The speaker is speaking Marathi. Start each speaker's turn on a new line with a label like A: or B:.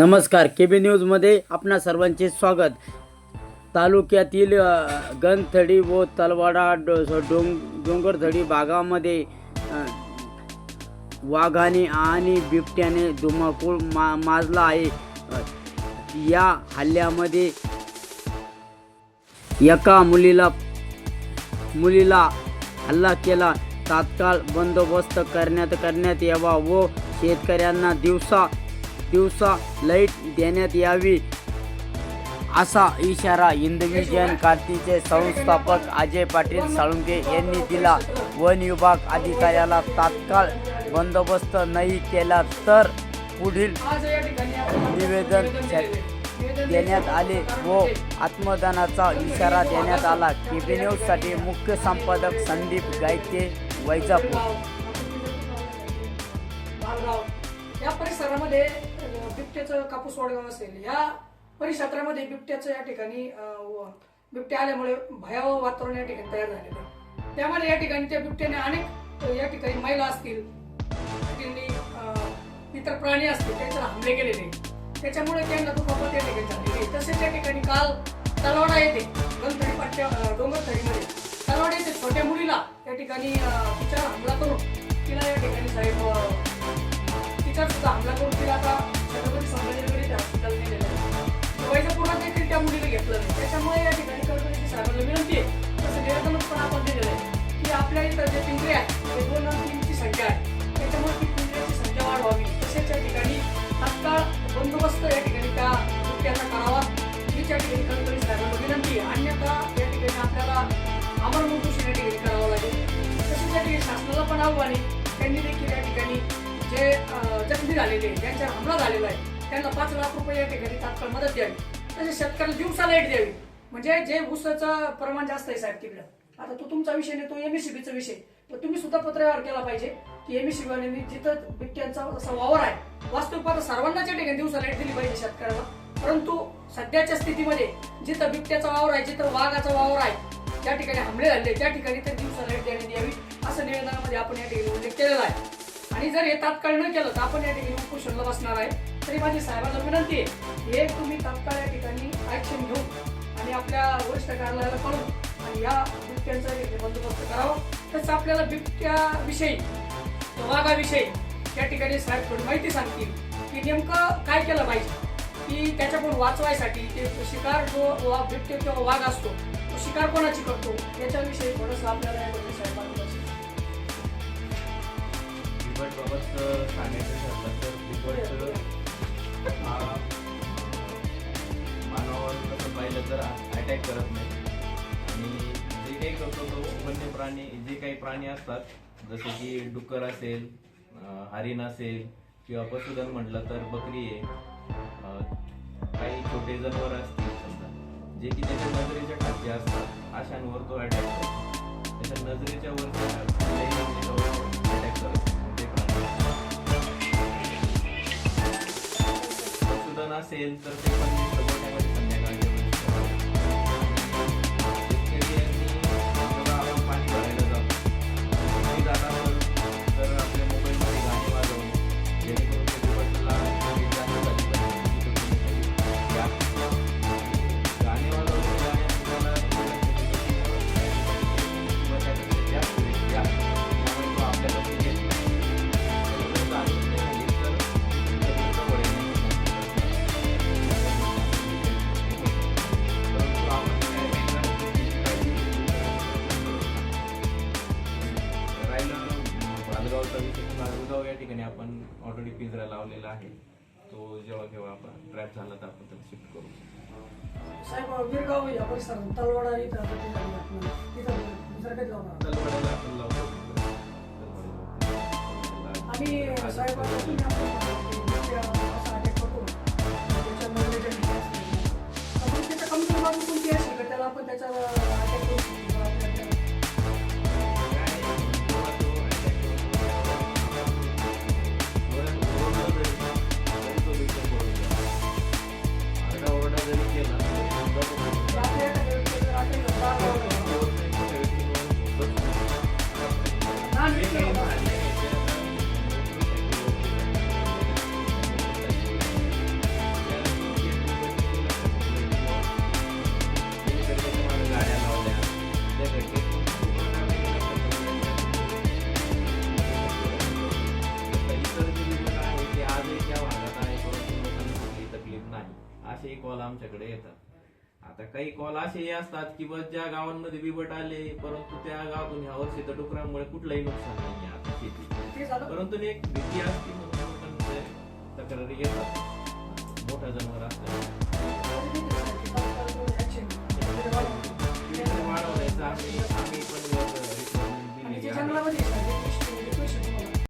A: नमस्कार के बी न्यूजमध्ये आपणा सर्वांचे स्वागत. तालुक्यातील गणथडी व तलवाडा डो- डोंग डोंगरथडी भागामध्ये वाघाने आणि बिबट्याने धुमाकूळ मा माजला आहे. या हल्ल्यामध्ये एका मुलीला मुलीला हल्ला केला. तात्काळ बंदोबस्त करण्यात करण्यात यावा व शेतकऱ्यांना दिवसा दिवसा लाइट देण्यात यावी असा इशारा हिंदवी जैन कार्तीचे संस्थापक अजय पाटील साळुंके यांनी दिला. वन विभाग अधिकाऱ्याला तात्काळ बंदोबस्त नाही केला तर पुढील निवेदन देण्यात आले व आत्मदानाचा इशारा देण्यात आला. केबी न्यूजसाठी मुख्य संपादक संदीप गायके वैजापूर.
B: या परिसरामध्ये बिबट्याचं कापूस वडगाव असेल या परिक्षेत्रामध्ये बिबट्याचं या ठिकाणी बिबट्या आल्यामुळे भयावह वातावरण या ठिकाणी तयार झालेलं आहे. त्यामुळे या ठिकाणी त्या बिबट्याने अनेक या ठिकाणी महिला असतील इतर प्राणी असतील त्यांच्यावर हमले केलेले त्याच्यामुळे त्यांना दुखापत या ठिकाणी झालेली तसेच या ठिकाणी काल तलवाडा येते गणपती पट्ट्या अ, डोंगरथडीमध्ये तलवाडा छोट्या मुलीला त्या ठिकाणी तिच्यावर हमला करून तिला या ठिकाणी साहेब तिच्यावर सुद्धा हमला करून तिला इथं जे पिंजरे संख्या आहे. त्याच्यामुळे ती पिंजऱ्याची संख्या वाढवावी. तसेच या ठिकाणी तात्काळ बंदोबस्त या ठिकाणी त्या बिबट्याचा करावा. हीच या ठिकाणी कळकळी साहेबांना विनंती अन्यथा या ठिकाणी आपल्याला अमर मृत्यूशी या ठिकाणी करावं लागेल. तसेच या ठिकाणी शासनाला पण आव्हाने त्यांनी देखील या ठिकाणी जे जखमी झालेले ज्यांच्यावर हमला झालेला आहे त्यांना पाच लाख रुपये या ठिकाणी तात्काळ मदत द्यावी. तसेच शेतकऱ्याला दिवसा लाइट द्यावी. म्हणजे जे ऊसाचं प्रमाण जास्त आहे साहेब तिकडं. आता तो तुमचा विषय नाही तो एमएससीबीचा विषय तर तुम्ही सुद्धा पत्रव्यवहार केला पाहिजे. की एम. शिवानी जिथं बिबट्यांचा असा वावर आहे वास्तविक पाहता सर्वांनाच या ठिकाणी दिवसा लाइट दिली पाहिजे शेतकऱ्याला परंतु सध्याच्या स्थितीमध्ये जिथं बिबट्याचा वावर आहे जिथं वाघाचा वावर आहे ज्या ठिकाणी हमले झाले त्या ठिकाणी तर दिवसा लाइट देण्यात यावी असं निवेदनामध्ये आपण या ठिकाणी उल्लेख केलेला आहे. आणि जर हे तात्काळ न केलं तर आपण या ठिकाणी उपोषणला बसणार आहे. तरी माझी साहेबांना विनंती आहे हे तुम्ही तात्काळ या ठिकाणी ऍक्शन घेऊन आणि आपल्या वरिष्ठ कार्यालयाला कळून आणि या बिबट्यांचा बंदोबस्त करावा. तसं आपल्याला बिबट्याविषयी वाघाविषयी त्या ठिकाणी साहेब थोडी माहिती सांगतील की नेमकं काय केलं पाहिजे. की त्याच्याकडून वाचवायसाठी ते शिकार जो वा- बिबटे किंवा वाघ असतो तो शिकार कोणाची करतो? याच्याविषयी थोडंसं आपल्याला यामध्ये साहेबांना
C: बिबटबाबत सांगायचं ठरलं तर बिबट मानवावर तसं पाहिलं तर अटॅक करत नाही. हे करतो तो वन्य प्राणी जे काही प्राणी असतात जसे की डुक्कर असेल हरिण असेल किंवा पशुधन म्हटलं तर बकरी आहे. काही छोटे जनावर असतील समजा जे की त्याच्या नजरेच्या टाके असतात अशांवर तो अटॅक करतो. त्याच्या नजरेच्या वर अटॅक म्हणजे करतो. ते प्राणी. पशुधन असेल तर ते पण ऑलरेडी पिंजरा लावलेला आहे. तो जेव्हा केव्हा आपण ट्रॅप झाला तर आपण त्याला शिफ्ट करू.
B: साहेब वीरगाव या परिसरात तलवाडा
C: तलवाड्याला आपण लावतो.
B: आणि साहेब आता तुम्ही आपलं
C: आरडाओरडा जरी आमच्याकडे येतात. आता काही कॉल असेही असतात की बस ज्या गावांमध्ये बिबट आले परंतु त्या गावातून ह्या वर्षी तर डुकरांमुळे कुठलंही नुकसान नाही आता शेती. परंतु एक भीती असते तक्रारी येतात. मोठं जनावर असतं
B: आणि
C: वाढवण्याचं आम्ही आम्ही पण